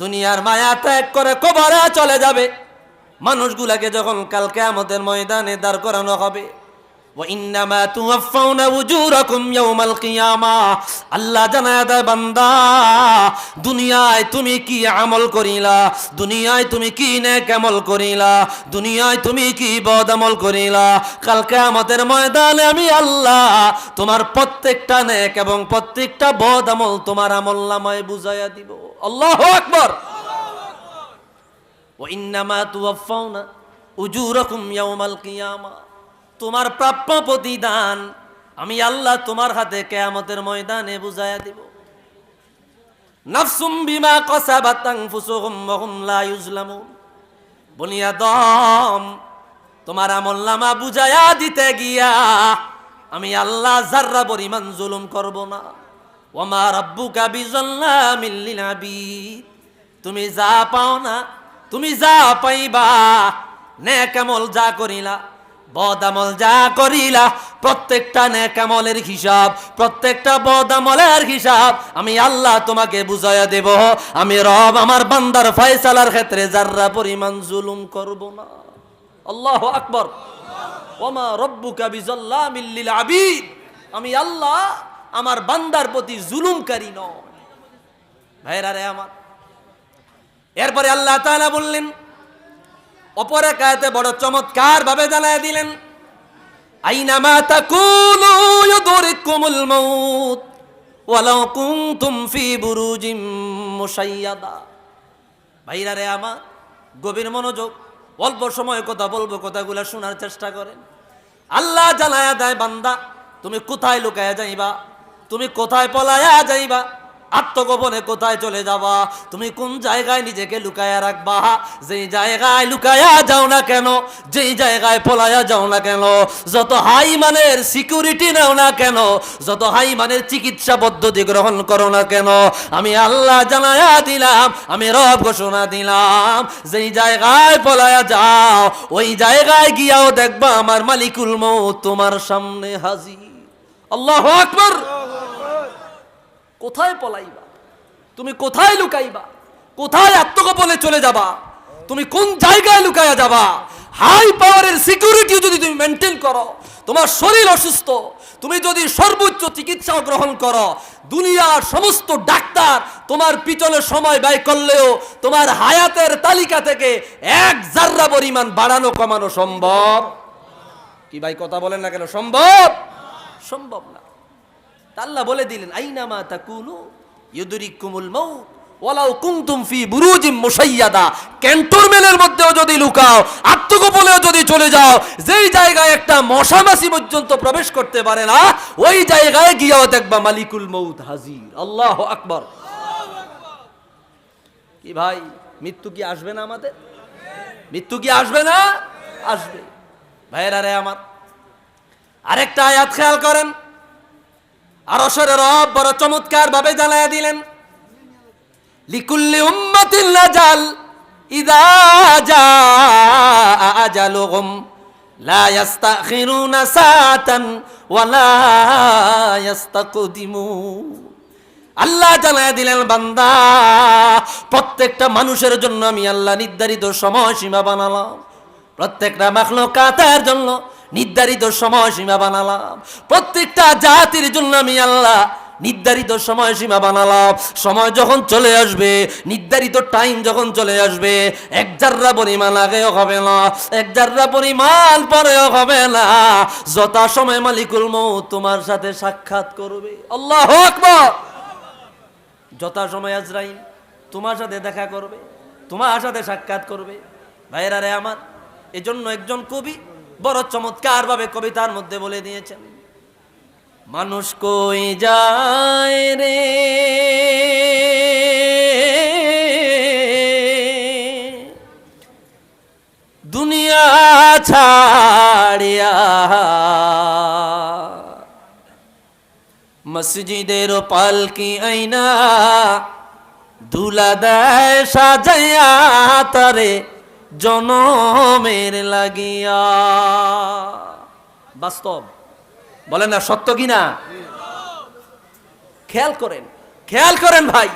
দুনিয়ার মায়া ত্যাগ করে কবরে চলে যাবে। মানুষগুলাকে যখন কালকে আমাদের ময়দানে দাঁড় করানো হবে আল্লাহ জানায় বান্দা, দুনিয়ায় তুমি কি আমল করিলা? দুনিয়ায় তুমি কি নেক আমল করিলা? দুনিয়ায় তুমি কি বদ আমল করিলা? কালকে আমাদের ময়দানে আমি আল্লাহ তোমার প্রত্যেকটা নেক এবং প্রত্যেকটা বদ আমল তোমার আমল নামায় বুঝাইয়া দিব। আল্লাহ আকবর। ও ইন্নামা কিয়ামা। তোমার প্রাপ্য প্রতিদান আমি আল্লাহ তোমার হাতে কেয়ামতের ময়দানে বুঝাইয়া দিব। নাফসুম বিমা কসাবাতাং ফুসুহুম ওহুম লা ইউজলামুন। বলিয়া, দম, তোমার আমল নামা বুঝাইয়া দিতে গিয়া আমি আল্লাহ জাররা পরিমাণ জুলুম করব না। ওমা লিল আবিদ তুমি যা পাও না, তুমি যা পাইবা, নেকামল যা করিলা, বদামল যা করিলা, প্রত্যেকটা নেকামলের হিসাব, প্রত্যেকটা বদামলের হিসাব আমি আল্লাহ তোমাকে বুঝাইয়া দেব। আমি রব আমার বান্দার ফয়সালার ক্ষেত্রে যাররা পরিমাণ জুলুম করব না। আল্লাহ আকবর। ওমা রব্বুকা বিজাল্লামিল লিল আবিদ আমি আল্লাহ আমার বান্দার প্রতি জুলুমকারী নয়। ভাইরা রে আমার। এরপরে আল্লাহ তাআলা বললেন, অপরে কায়তে বড় চমৎকার ভাবে জানায় দিলেন আইনামা তাকুনু ইউদরিকুমুল মাউত, ওয়ালাউ কুনতুম ফি বুরুজিম মুশাইয়াদা। ভাইরা রে আমার, গভীর মনোযোগ, অল্প সময় কথা বলব, কথাগুলো শোনার চেষ্টা করেন। আল্লাহ জানায়া দেয় বান্দা, তুমি কোথায় লুকায়া যাইবা? তুমি কোথায় পলায়া যাইবা? আত্মগোপনে কোথায় চলে যাবা? তুমি কোন জায়গায় নিজেকে লুকায়া রাখবা? যেই জায়গায় লুকায়া যাও না কেন? যেই জায়গায় পলায়া যাও না কেন? যত হাই মানের সিকিউরিটি নাও না কেন? যত হাই মানের চিকিৎসা পদ্ধতি গ্রহণ করো না কেন? আমি আল্লাহ জানায়া দিলাম, আমি রব ঘোষণা দিলাম, যেই জায়গায় পলায়া যাও, ওই জায়গায় গিয়াও দেখবা আমার মালিকুল মৌ তোমার সামনে হাজির। আল্লাহ আকবর! কোথায় পলাইবা? তুমি কোথায় লুকাইবা? কোথায় আত্মগোপনে চলে যাবা? তুমি কোন জায়গায় লুকায়া যাবা? হাই পাওয়ারের সিকিউরিটি যদি তুমি মেনটেন করো, তোমার শরীর অসুস্থ, তুমি যদি সর্বোচ্চ চিকিৎসা গ্রহণ করো, দুনিয়ার সমস্ত ডাক্তার তোমার পিছনে সময় ব্যয় করলেও তোমার হায়াতের তালিকা থেকে এক জাররা পরিমাণ বাড়ানো, কমানো সম্ভব? কি ভাই কথা বলেন না কেন? সম্ভব? সম্ভব না। তা আল্লাহ বলে দিলেন, আইনামা তাকুনু ইউদরিকুমুল মাউত, ওয়ালাউ কুনতুম ফি বুরুজিম মুশাইয়াদা ক্যান্টনমেন্টের মধ্যেও যদি লুকাও, আত্মগোপনেও যদি চলে যাও, যেই জায়গায় একটা মশামাছি পর্যন্ত প্রবেশ করতে পারে না, ওই জায়গায় গিয়েও দেখবা মালিকুল মৌত হাজির। আল্লাহ আকবর। কি ভাই, মৃত্যু কি আসবে না আমাদের? মৃত্যু কি আসবে না? আসবে। ভাইয়েরা রে আমার, আরেকটা আয়াত খেয়াল করেন। আরশের রব বড় চমৎকার ভাবে জানায়া দিলেন। লিকুল্লি উম্মাতিন লাজাল, ইদা আল্লাহ জানায়া দিলেন, বান্দা, প্রত্যেকটা মানুষের জন্য আমি আল্লাহ নির্ধারিত সময়সীমা বানালাম। প্রত্যেকটা মাখলো কাতার জন্য নির্ধারিত সময়সীমা বানালাম। প্রত্যেকটা জাতির জন্য আমি আল্লাহ নির্ধারিত সময়সীমা বানালাম। সময় যখন চলে আসবে, নির্ধারিত টাইম যখন চলে আসবে, এক জাররা পরিমাণ আগেও হবে না, এক জাররা পরিমাণ পরেও হবে না। যথা সময় মালিকুল মৌ তোমার সাথে সাক্ষাৎ করবে। আল্লাহ যথা সময় আজরাইল তোমার সাথে দেখা করবে, তোমার সাথে সাক্ষাৎ করবে। ভাইরা রে আমার, এজন্য একজন কবি বড় চমৎকার ভাবে কবিতার মধ্যে বলে দিয়েছেন, মানুষ কই যায় রে? দুনিয়া ছাড়িয়া মসজিদের পালকি আইনা দুলা দেয় সাজাইয়া তারে জনমের লাগিয়া। বাস্তব। বলেন না সত্য কিনা? খেয়াল করেন খেয়াল করেন ভাই।